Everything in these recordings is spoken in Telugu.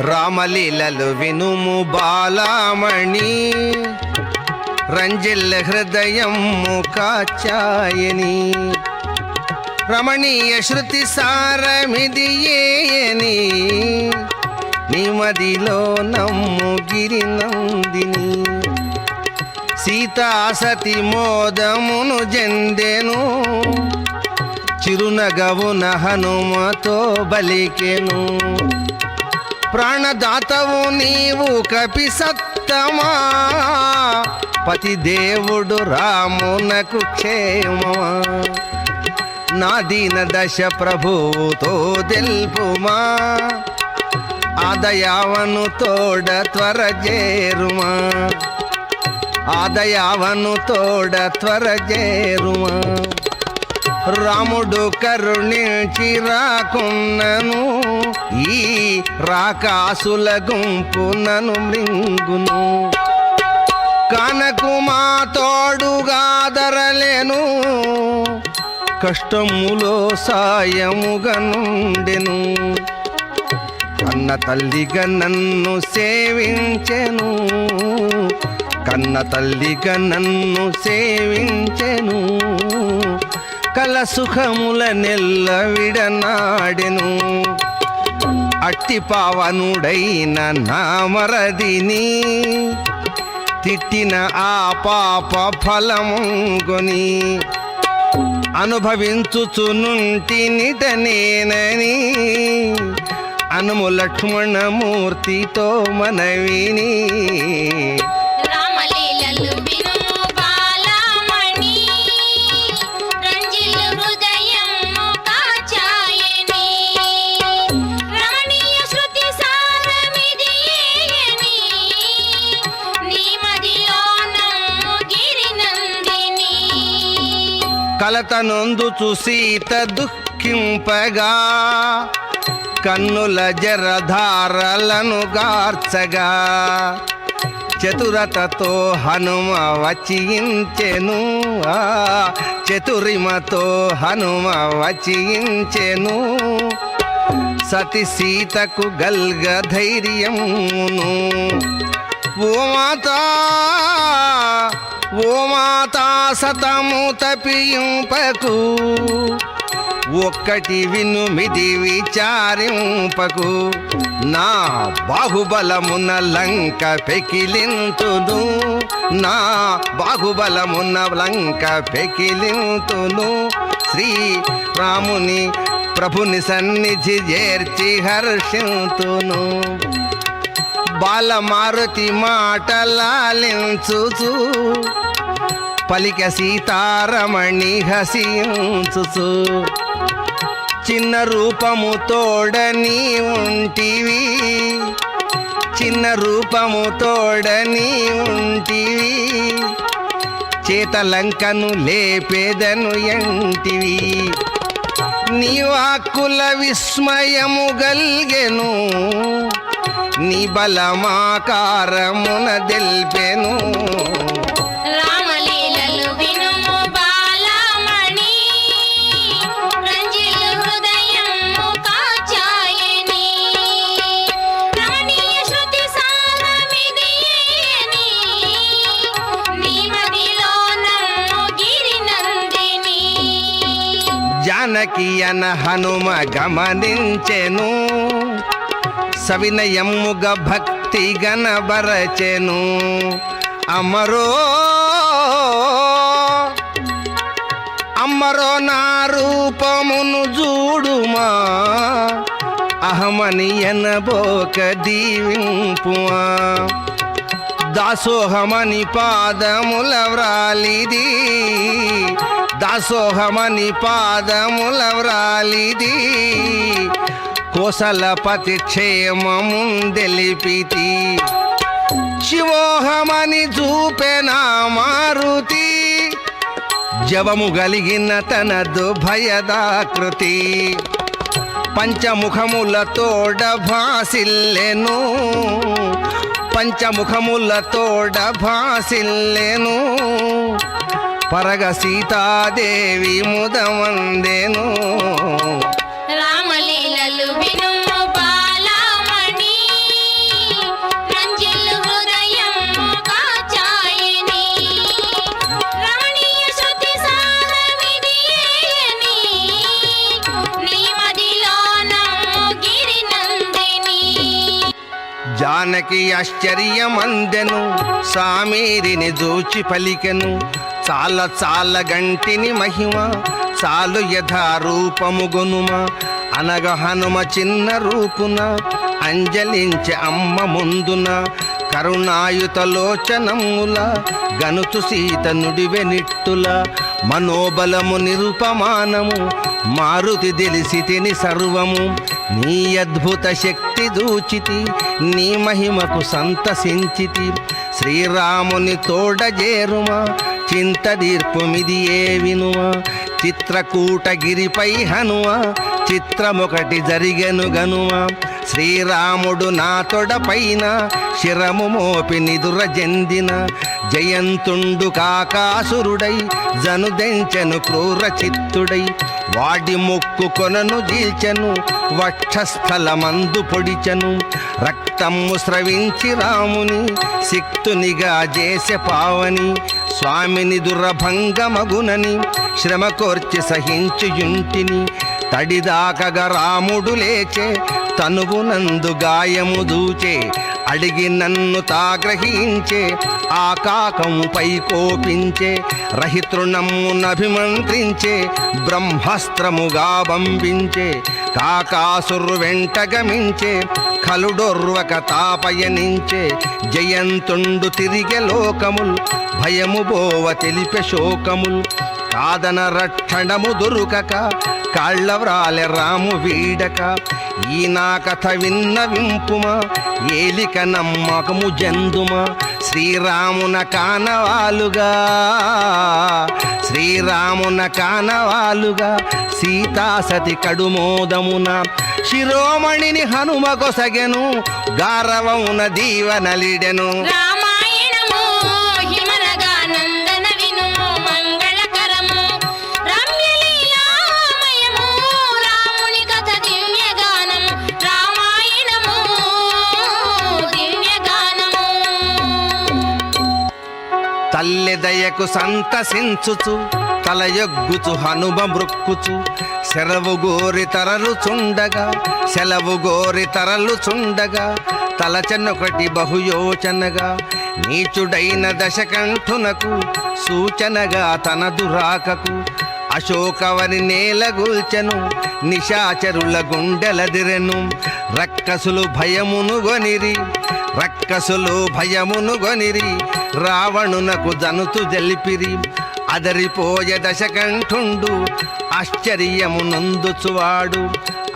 రామలీలలు వినుము బాలామణి. రంజిల్ల హృదయము కాచాయని. రమణీయ శృతి సారమిది ఏయని. నిమదిలో నమ్ము గిరినందిని సీతాసతి మోదమును జెందెను. చిరునగవున హనుమతో బలికెను. ప్రాణదాతవు నీవు కపి సత్తమా? పతిదేవుడు రామునకు క్షేమమా? నా దీన దశ ప్రభువుతో తెల్పుమా? ఆదయావను తోడ త్వర చేరుమా? ఆదయావను తోడ త్వర చేరుమా? రాముడు కరుణించి రాకున్నను ఈ రాకాసుల గుంపు నను మృంగును. కనకు మా తోడుగాదరలేను కష్టములో సాయముగనుండెను కన్న తల్లిగా నన్ను సేవించెను కన్న తల్లిగా నన్ను సేవించెను. సకల సుఖముల నెల్ల విడనాడెను. అట్టి పావనుడైన నామరదిని తిట్టిన ఆ పాప ఫలముగొని అనుభవించుచునుంటి నిటనేనని అనుము లక్ష్మణమూర్తితో మనవిని కలత నొందుచు సీత దుఃఖింపగా కన్నుల జరధారలను గార్చగా. చతురతతో హనుమ వచించెను ఆ చతురిమతో హనుమ వచించెను సతి సీతకు గల్గ ధైర్యమును ఓ మాతా గోమాతా సతము తపింపకు ఒక్కటి వినుమిది విచారింపకు. నా బాహుబలమున్న లంక పెకిలింతును. నా బాహుబలమున్న లంక పెకిలింతును. శ్రీ రాముని ప్రభుని సన్నిధి చేర్చి హర్షింతును. బాలమారుతి మాటలాలించుచు. పలిక సీతారమణి హసించుచు. చిన్న రూపము తోడని ఉంటివి చిన్న రూపము తోడని ఉంటివి చేతలంకను లేపేదను ఎంటివి. నీ వాక్కుల విస్మయము గల్గెను. నీ బలమాకారమున దెల్పెను. కియన హనుమ గమనించెను. సవినయముగ భక్తి గనబరచెను అమరో అమ్మరో నా రూపమును చూడుమా. అహమని ఎనబోక దీవింపుమా. దాసోహమని పాదముల వ్రాలిది. దాసోహమని పాదముల వ్రాలిది. కోసలపతి క్షేమముందెలిపితి శివోహమని చూపెనా మారుతి. జవము గలిగిన తనదు భయదాకృతి. పంచముఖములతోడ భాసిల్లెను. పంచముఖములతోడ భాసిల్లేను. పరగ సీతాదేవి ముదమందేను జానకి ఆశ్చర్యమందెను సామీరిని దూచి పలికెను. చాల చాల గంటిని మహిమ చాలు యథారూపము గొనుమ. అనగ హనుమ చిన్న రూపున అంజలించే అమ్మ ముందున. కరుణాయుత లోచనముల గనుచు సీత నుడివెనిట్టుల మనోబలము నిరుపమానము మారుతి తెలిసి తిని సర్వము. నీ అద్భుత శక్తి దూచితి నీ మహిమకు సంతసించితి. శ్రీరాముని తోడజేరుమా చింతదీర్పుమిది ఏ వినుమా? చిత్రకూటగిరిపై హనువ చిత్రమొకటి జరిగెను గనుమా. శ్రీరాముడు నా తొడపైన శిరము మోపి నిదుర జందిన. జయంతుండు కాకాసురుడై జనుదెంచెను క్రూర చిత్తుడై. వాడి మొక్కు కొనను జీల్చెను వక్షస్థలమందు పొడిచెను. రక్తము స్రవించి రాముని సిక్తునిగా చేసే పావని స్వామిని దురభంగమగునని శ్రమ కోర్చి సహించుయుంటిని. తడిదాకగా రాముడు లేచే తనువునందు గాయము దూచే అడిగి నన్ను తాగ్రహించే ఆ కాకముపై కోపించే రహితృణమునభిమంత్రించే బ్రహ్మాస్త్రముగా బంబించే కాకాసురు వెంట గమించే కలుడొర్వక తాపయనించే జయంతుండు తిరిగే లోకముల్ భయము బోవ తెలిపే శోకముల్ సాధన రక్షణము దొరుకక కాళ్ళవ్రాలె రాము వీడక. ఈ నా కథ విన్న వింపుమా ఏలిక నమ్మకము జందుమా. శ్రీరామున కానవాలుగా శ్రీరామున కానవాలుగా సీతాసతి కడుమోదమున. శిరోమణిని హనుమ కొసగెను గారవమున దీవనలిడెను. దయకు సంతసించుచు తలయొగ్గుచు హనుమ మృక్కుచు. సెలవు గోరి తరలు చుండగా సెలవు గోరి తరలు చుండగా తలచనొకటి బహుయోచనగా నీచుడైన దశకంఠునకు సూచనగా తన దురాకకు. అశోకవని నేలగూల్చెను నిశాచరుల గుండెలదిరెను. రక్కసులు భయమును గొనిరి రక్కసులు భయమును గొనిరి రావణునకు జనుతు జలిపిరి. అదరిపోయ దశకంఠుండు ఆశ్చర్యము నందుచువాడు.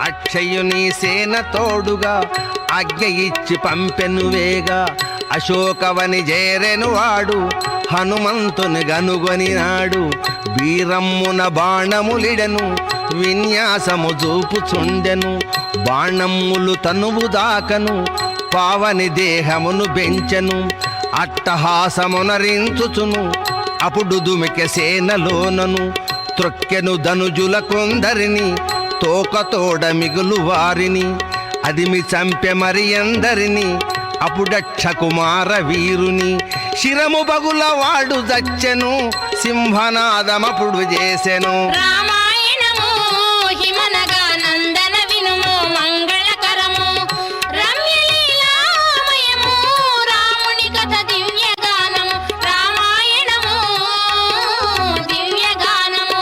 అక్షయుని సేన తోడుగా ఆజ్ఞ ఇచ్చి పంపెను వేగా. అశోకవని చేరెను వాడు హనుమంతుని గనుగొనినాడు వీరమ్మున బాణములిడెను విన్యాసము చూపుచుండెను బాణమ్ములు తనువు దాకను పావని దేహమును బెంచెను అట్టహాసమునరించుచును అప్పుడు దుమికె సేనలోనను త్రొక్కెను ధనుజుల కొందరిని తోకతోడ మిగులు వారిని అదిమి చంపె మరి అందరిని అప్పుడక్ష కుమార వీరుని శిరము బగుల వాడు దచ్చెను సింహనాదమప్పుడు చేసెను. రామాయణము హిమనగా నందన వినుము మంగళకరము రమ్యలీలామయము రాముని కథ దివ్యగానము రామాయణము దివ్యగానము.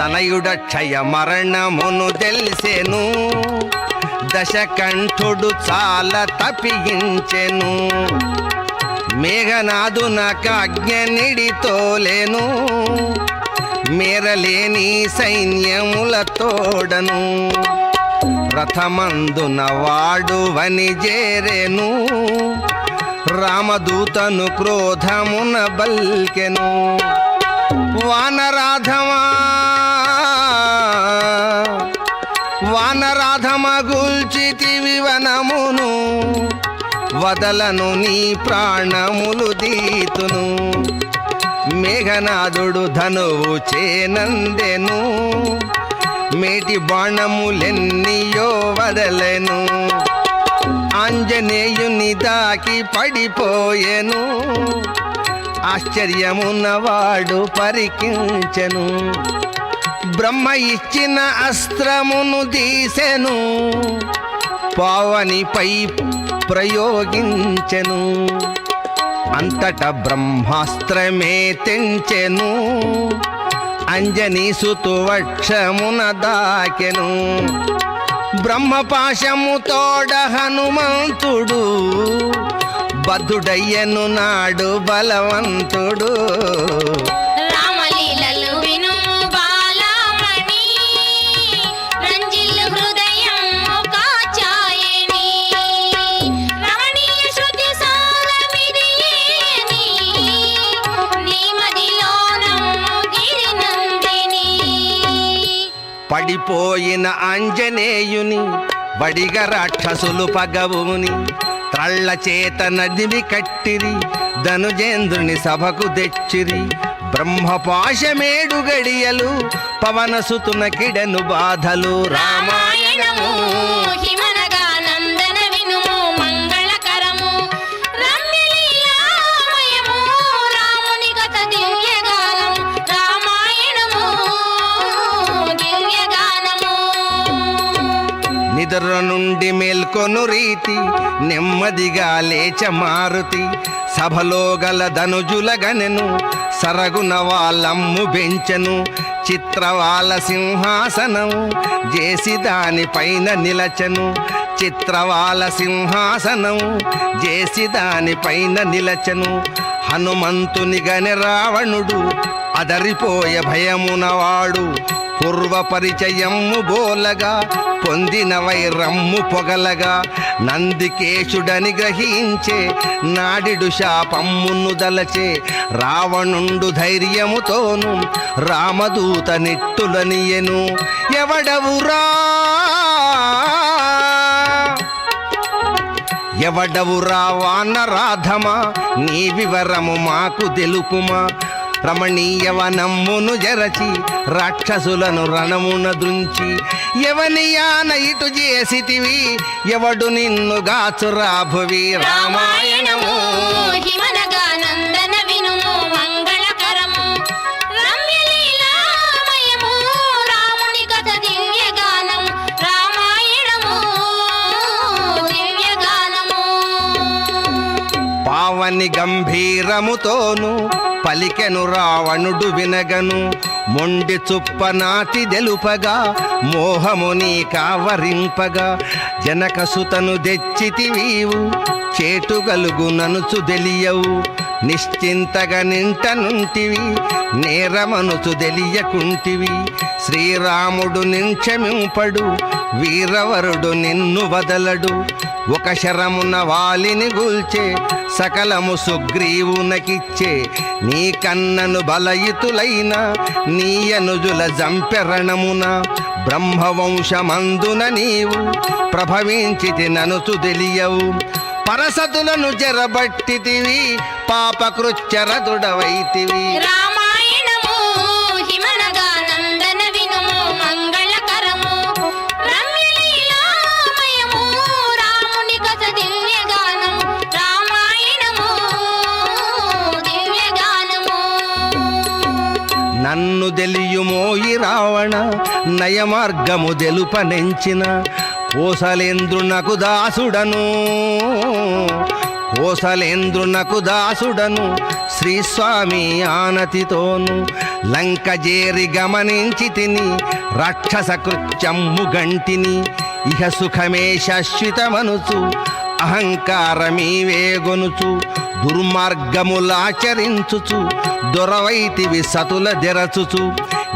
తనయుడ క్షయ మరణమును తెలిసెను. దశకంఠుడు చాలా తప్పించెను. మేఘనాదునక అజ్ఞ నిడితోలేను. మేరలేని సైన్యముల తోడను. రథమందున వాడు వని చేరెను రామదూతను క్రోధమున బల్కెను. వానరాధమా వానరాధమ గుల్చితి వివనమును వదలను నీ ప్రాణములు దీతును. మేఘనాథుడు ధనువు చేనందెను మేటి బాణములెన్నియో వదలెను. ఆంజనేయుని దాకి పడిపోయెను ఆశ్చర్యమున్నవాడు పరికించెను. బ్రహ్మ ఇచ్చిన అస్త్రమును తీసెను పావనిపై ప్రయోగించెను. అంతట బ్రహ్మాస్త్రమే తెంచెను అంజని సుతువక్షమున దాకెను. బ్రహ్మపాశము తోడ హనుమంతుడు బద్ధుడయ్యను నాడు బలవంతుడు. పడిపోయిన ఆంజనేయుని వడిగ రాక్షసులు పగవుని త్రళ్ళ చేత నదిని కట్టిరి ధనుజేంద్రుని సభకు తెచ్చిరి. బ్రహ్మపాశమేడు గడియలు పవనసుతున కిడను బాధలు. రామాయణము నిద్ర నుండి మేల్కొను రీతి నెమ్మదిగా లేచ మారుతి. సభలో గల ధనుజుల గనెను సరగున వాళ్ళమ్ము బెంచెను. చిత్రవాల సింహాసనం చేసి దానిపైన నిలచెను. చిత్రవాల సింహాసనం చేసి దానిపైన నిలచెను. హనుమంతుని గని రావణుడు అదరిపోయే భయమునవాడు. పూర్వ పరిచయము బోలగా పొందిన వైరమ్ము పొగలగా. నందికేశుడని గ్రహించే నాడిడు శాపమ్మును దలచే రావణుండు ధైర్యముతోను రామదూత నిట్టులనియను. ఎవడవురా ఎవడవురా వానరాధమా? నీ వివరము మాకు తెలుపుమా? రమణీయవనమ్మును జరచి రాక్షసులను రణమున దుంచి ఎవనియాన ఇటు చేసితివి ఎవడు నిన్ను గాచురాభువి రామాయణము. పావని గంభీరముతోను పలికెను రావణుడు వినగను. మొండి చుప్పనాతి తెలుపగా మోహముని కావరింపగా. జనకసుతను తెచ్చితివీవు చేటుగలుగు ననుచు తెలియవు నిశ్చింతగా నింటనుంటివి నేరమనుచు తెలియకుంటివి. శ్రీరాముడు నించమింపడు వీరవరుడు నిన్ను వదలడు. ఒక శరమున వాలిని గూల్చే సకలము సుగ్రీవునకిచ్చే. నీ కన్నను బలయితులైన నీ అనుజుల జంపెరణమున బ్రహ్మవంశమందున నీవు ప్రభవించితి ననుచు తెలియవు. పరసతులను జరబట్టితివి పాపకృచ్చరదుడవైతివి రామాయణము హిమనగా నందన వినుము మంగళకరము రమ్యలీలామయము రాముని కథ దివ్యగానం రామాయణము దివ్యగానము. నన్ను తెలియుమోయి రావణ నయమార్గము తెలుపనెంచిన కోసలేంద్రునకు దాసుడను. కోసలేంద్రునకు దాసుడను. శ్రీస్వామి ఆనతితోను లంక జేరి గమనించి తిని రాక్షస కృత్యమ్ము గంటిని ఇహ సుఖమే శాశ్వతమనుచు అహంకారమీవేగొనుచు దుర్మార్గములాచరించుచు దొరవైతివి సతుల దెరచుచు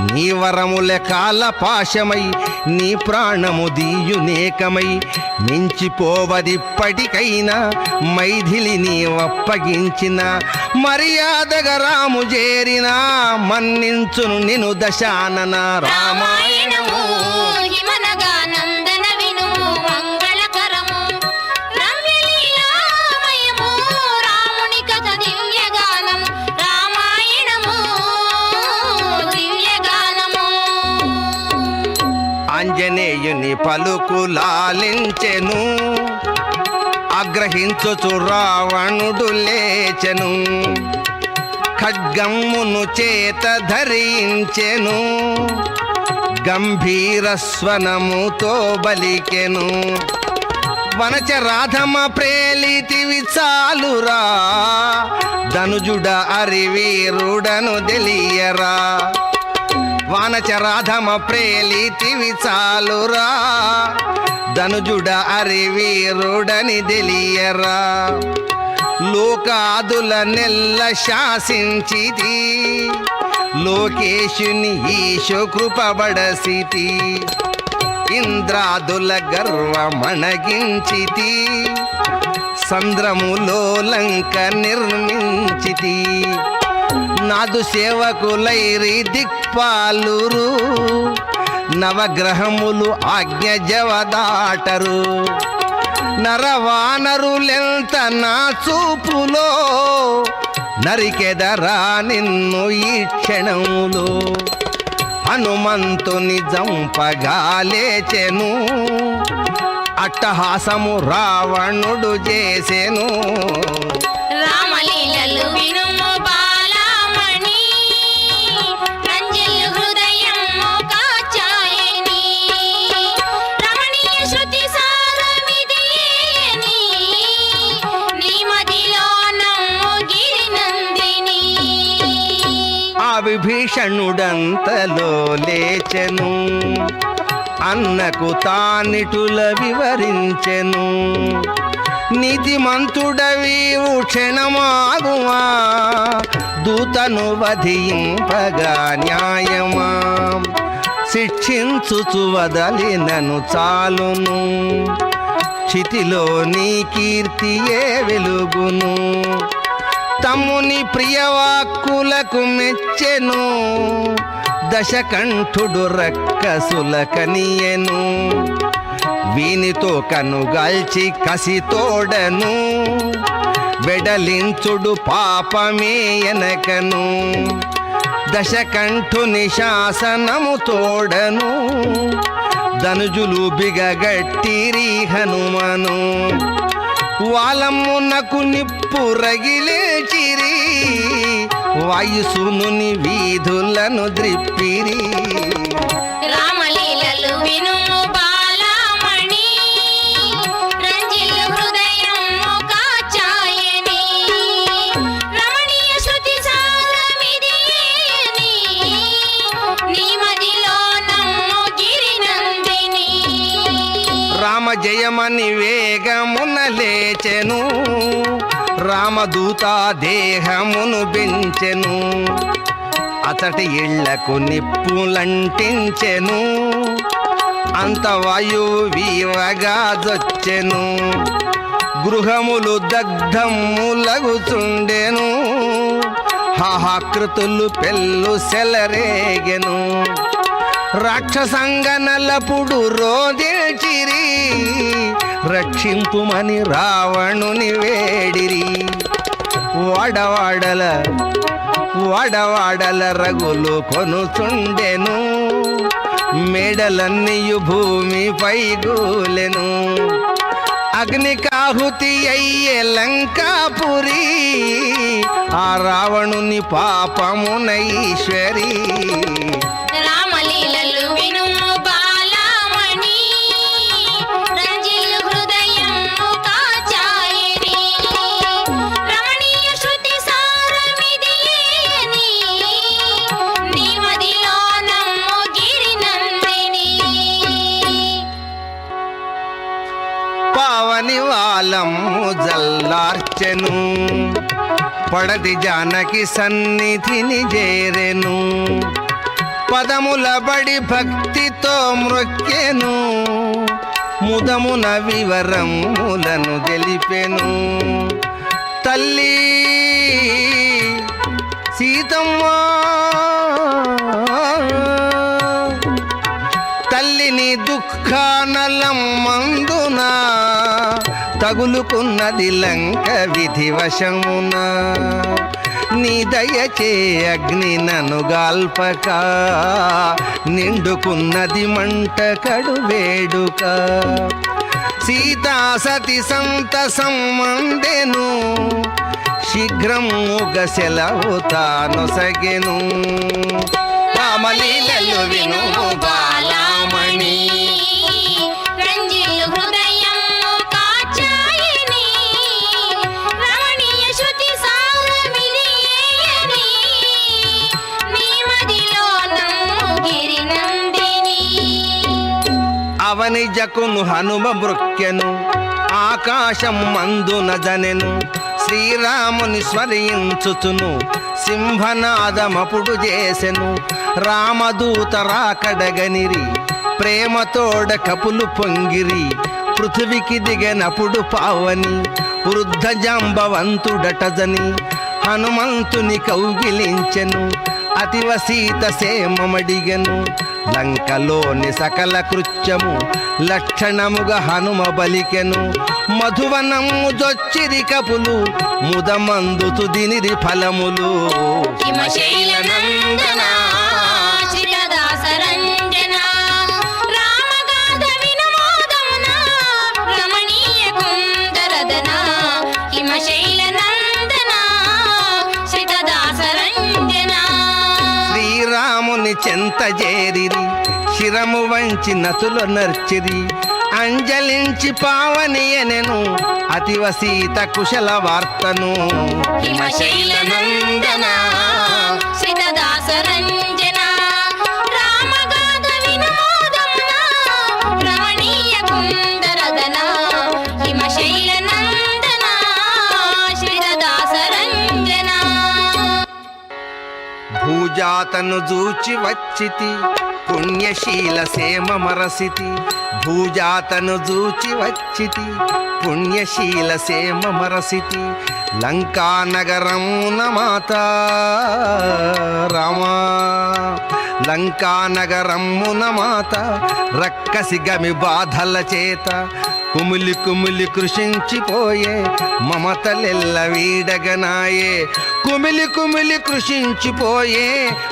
నీ వరముల కాల పాశమై నీ ప్రాణము దీయునేకమై మించిపోవదిప్పటికైనా మైథిలి నీవప్పగించిన మర్యాదగా రాము చేరిన మన్నించును నిను దశానన రామాయణము హిమనగానంద ఆంజనేయుని పలుకులాలించెను ఆగ్రహించుచు రావణుడు లేచెను. ఖడ్గమ్మును చేత ధరించెను. గంభీర స్వనముతో బలికెను. వనచ రాధమ ప్రేలితివి చాలురా. ధనుజుడ అరివీరుడను తెలియరా. వానచరాధమ ప్రేలితివి చాలురా. ధనుజుడ అరివీరుడని తెలియరా. లోకాదుల నెల్ల శాసించితి. లోకేశుని ఈశు కృపబడసితి. ఇంద్రాదుల గర్వమణగించితి సంద్రములో లంక నిర్మించితి. నాదు సేవకులైరి పుష్పాలురు నవగ్రహములు ఆజ్ఞజవదాటరు నరవానరులెంత నా చూపులో నరికెదరా నిన్ను ఈ క్షణములో. హనుమంతుని జంపగాలేచెను అట్టహాసము రావణుడు చేసెను. రామలీల విభీషణుడంతలో లేచెను. అన్నకు తానిటుల వివరించెను. నీతిమంతుడవీవు క్షణమాగుమా దూతను వధింపగా న్యాయమా. శిక్షించుచు వదలినను చాలును. చితిలో నీ కీర్తియే వెలుగును. తమ్ముని ప్రియవాక్కులకు మెచ్చెను. దశకంఠుడు రక్కసుల కనియెను వీనితో కనుగాల్చి కసితోడను. వెడలించుడు పాపమే ఎనకను దశకంఠుని శాసనము తోడను. ధనుజులు బిగగట్టిరి హనుమను. వాలమ్మునకు నిప్పు రగిలేచిరి వాయుసునుని వీధులను ద్రిప్పిరి రామలీలలు వినుము రామదూత దేహమును పెంచెను అతటి ఇళ్ళకు నిప్పులంటించెను అంత వాయువు వీవగా దొచ్చెను గృహములు దగ్ధములగుచుండెను. హాహాకృతులు పెళ్ళు సెలరేగెను. రాక్షసంగనలపుడు రోదిల్చిరి రక్షింపుమని రావణుని వేడిరి. వాడవాడల వాడవాడల రగులు కొనుచుండెను. మేడలన్నీయు భూమిపై గూలెను అగ్నికాహుతి అయ్యే లంకాపురి ఆ రావణుని పాపమునైశ్వరి. రామలీలలు వినుము. పావని వాలము జల్లార్చెను. పడది జానకి సన్నిధిని చేరెను. పదముల బడి భక్తితో మృక్కెను. ముదమున వివరములను తెలిపెను. తల్లి సీతమ్మ. తల్లిని దుఃఖానలం మందునా తగులుకున్నది లంక విధివశమున నీ దయచే అగ్ని నను గాల్పక. నిండుకున్నది మంట కడు వేడుక. సీతా సతి సంత సంబందెను శీఘ్రముగ సెలవు తానొసగెను. రామలీలలు విను బాలామణి నిజకును హనుమ మృక్కెను ఆకాశం మందున జనెను. శ్రీరాముని స్మరించుచును సింహనాదమపుడు చేసెను. రామదూత రాకడగనిరి. ప్రేమతోడ కపులు పొంగిరి. పృథివికి దిగనప్పుడు పావని. వృద్ధ జాంబవంతుడటజని. హనుమంతుని కౌగిలించెను. అతివ సీత లంకలోని సకల కృత్యము లక్షణముగా హనుమ బలికెను. మధువనము జొచ్చిరి కపులు ముదమందు దినిరి ఫలములు. నందనా. చెంత చేరిరి. శిరము వంచి నతులు నర్చిరి. అంజలించి పావని అనెను అతివ సీత కుశల వార్తను. హిమశైల నందన శ్రితదాస భూజాతను జూచి వచ్చితి పుణ్యశీల సేమ మరసితి. భూజాతను జూచి వచ్చితి పుణ్యశీల సేమ మరసితి. లంకానగరం నగరమున మాత రామా. లంకానగరమ్మున మాత రక్కసి గమి బాధల చేత కుమిలి కుమిలి కృషించిపోయే మమతలెల్ల వీడగనాయే. కుమిలి కుమిలి కృషించిపోయే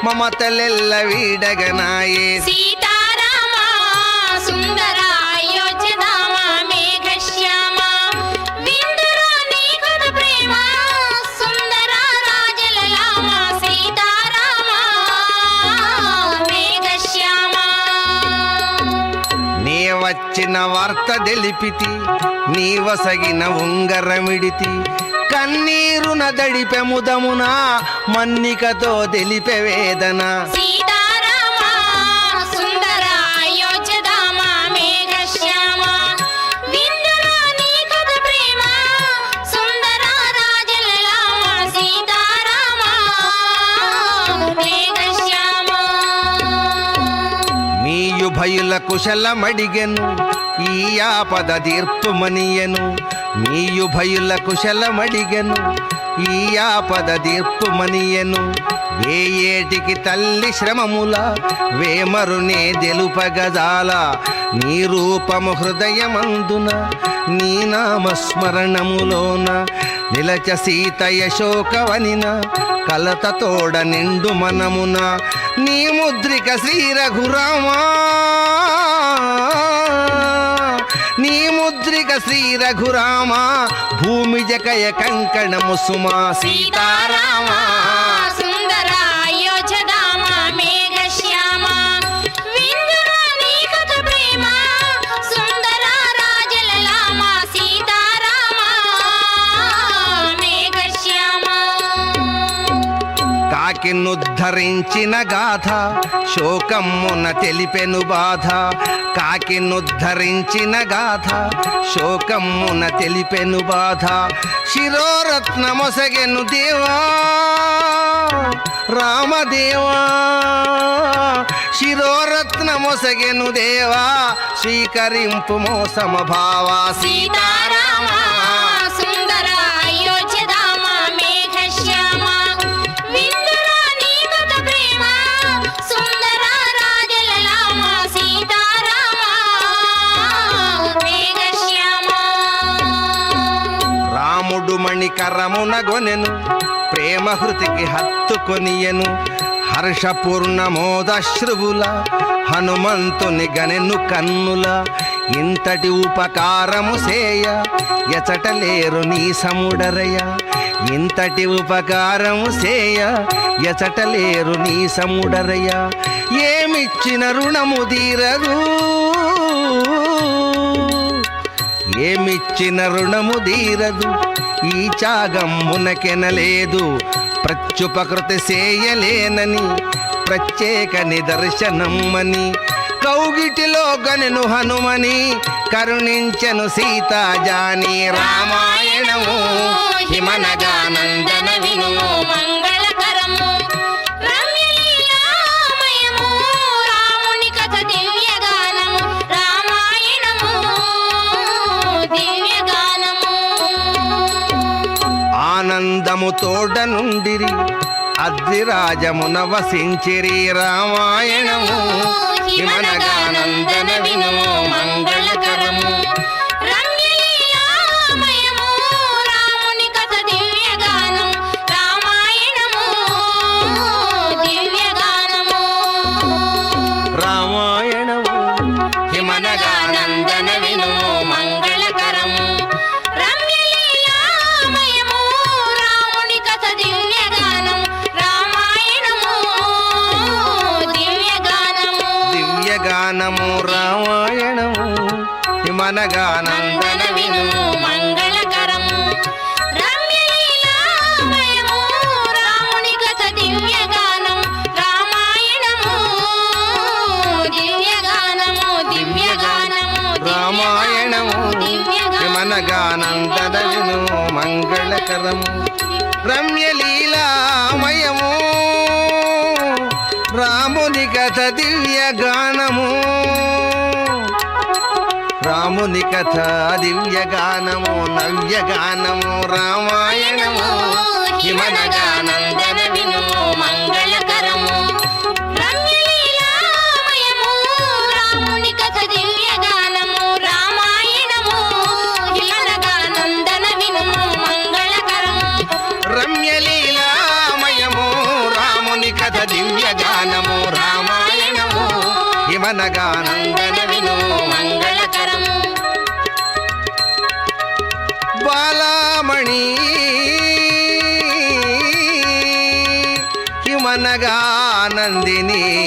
మమతలెల్ల వీడగనాయే. సీతారామ సుందర వచ్చిన వార్త తెలిపితి నీ వసగిన ఉంగరమిడితి కన్నీరున దడిపెముదమునా మన్నికతో తెలిపె వేదన. సీతా భయుల కుశలమడిగెను ఈ ఆపద తీర్పుమనియను. నీయు భయుల కుశలమడిగెను ఈ ఆపద వే ఏటికి తల్లి శ్రమముల వేమరునే తెలుపగజాల నీ రూపము హృదయమందున నీ నామస్మరణములోన నిలచ సీత యశోకవనిన కలత తోడ నిండు మనమున నీ ముద్రిక శ్రీ రఘురామా నీ ముద్రిక శ్రీ రఘురామా భూమి జకయ కంకణము సుమా సీతారామా. కాకినుద్ధరించిన గాథ శోకమ్మున తెలిపెను బాధ. కాకినుద్ధరించిన గాథ శోకమ్మున తెలిపెను బాధ. శిరోరత్నమొసగెను దేవా రామదేవా. శిరోరత్నమొసగెను దేవా స్వీకరింపు మోసమభావా సీతారామా రాముడు మణికరమున గొనెను ప్రేమ హృతికి హత్తుకొనియెను హర్షపూర్ణమోదశ్రువుల హనుమంతుని గనెను కన్నుల. ఇంతటి ఉపకారము సేయ ఎచటలేరు నీ సముడరయ. ఇంతటి ఉపకారము సేయ ఎచటలేరు నీ సముడరయ. ఏమిచ్చిన రుణము తీరదు. ఏమిచ్చిన రుణము తీరదు. ఈ చాగమ్మునకెనలేదు ప్రత్యుపకృతి చేయలేనని ప్రత్యేక నిదర్శనమ్మని కౌగిటిలో గనెను హనుమని కరుణించను సీతాజాని రామాయణము హిమనగానందన వినుమో మంగళ ఆనందము తోడ నుండిరి అద్రిరాజమున వసించిరి రామాయణము. హిమనగానందన వినుము మంగళకరము. రామాయణము హిమనగానందన వినుము హిమనగానందన నందన వినుము మంగళకరము రమ్యలీలామయము రాముని కథ దివ్యగానం రామాయణము దివ్యగానము దివ్యగానము రామాయణము హిమనగానందన విను మంగళకరము రమ్యలీలామయము రాముని కథ రాముని కథ దివ్య గానము నవ్య గానము రామాయణము హిమనగానందన హిమనగానందిని